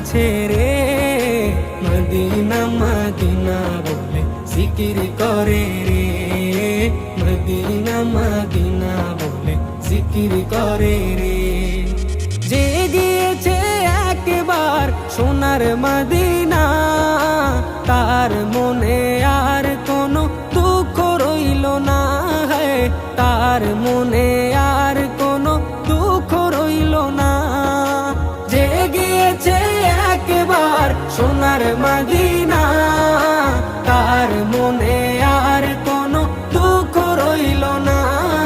Medina রে। Medina Medina বলে জিকির করে রে। মদিনা মদিনা বলে জিকির করে রে। যে গিয়েছে একবার সোনার মদিনা সোনার মদিনা তার মনে আর কোনো দুঃখ রইল না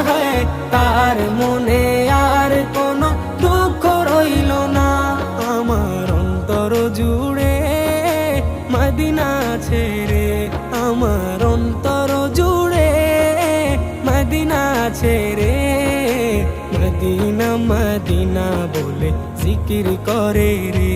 হয় তার মনে আর কোনো দুঃখ রইল না। আমার অন্তর জুড়ে মদিনা ছেড়ে, আমার অন্তর জুড়ে মদিনা ছেড়ে। মদিনা মদিনা বলে জিকির করে রে।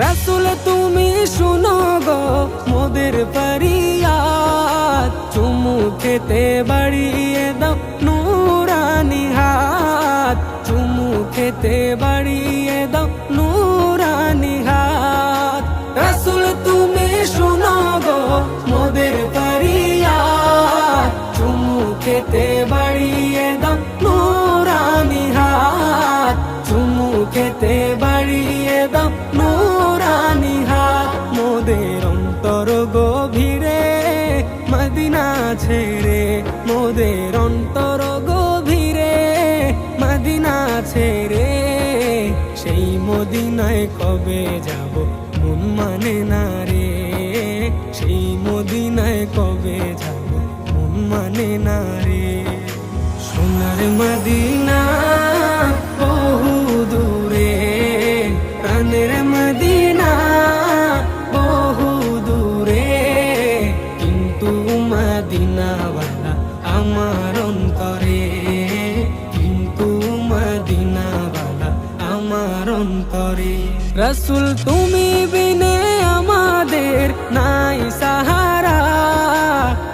রাসুল, তুমি শুনো গো, মোদের পরিয়াদ চুমু খেতে বাড়িয়ে দাও নুরানি হাত। চুমু খেতে বাড়িয়ে দাও মদিনা ছেড়ে মোদের অন্তর গভীরে, মদিনা ছেড়ে সেই মদিনায় কবে যাব মন মানে না রে? সেই মদিনায় কবে যাব মন মানে না রে? সোনার মদিনা মদিনাওয়ালা আমার অন্তরে, কিন্তু মদিনাওয়ালা আমার অন্তরে। রসুল, তুমি বিনে আমাদের নাই সাহারা।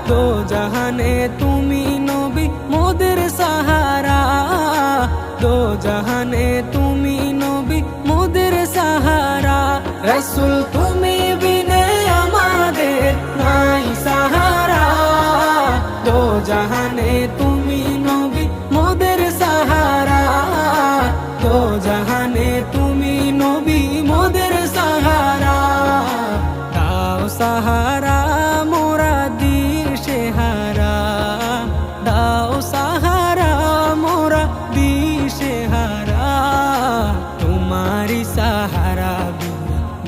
তো জাহানে তুমি নবী, মোদের সাহারা। তো জাহানে তুমি নবী, মোদের সাহারা। রসুল জাহানে তুমি নবী মোদের সাহারা। দাও সাহারা মোরা দিশে হারা দাও সাহারা মোরা দিশে হারা তোমারি সাহারা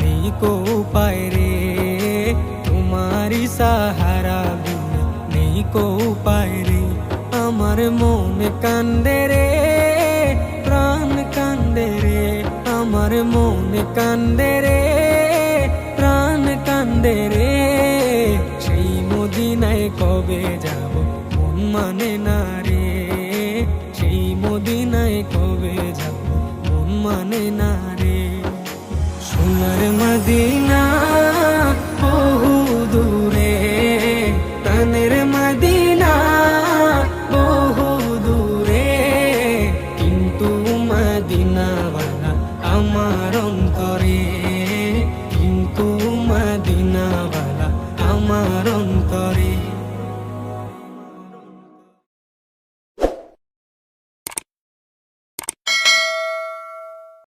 নেই কো পায় রে। তোমারি সাহারা নেই কো পায় রে। আমার মন কান্দে রে। মদিনায় কবে যাব? মন মানে না রে। সেই মদিনায় কবে যাব? মন মানে না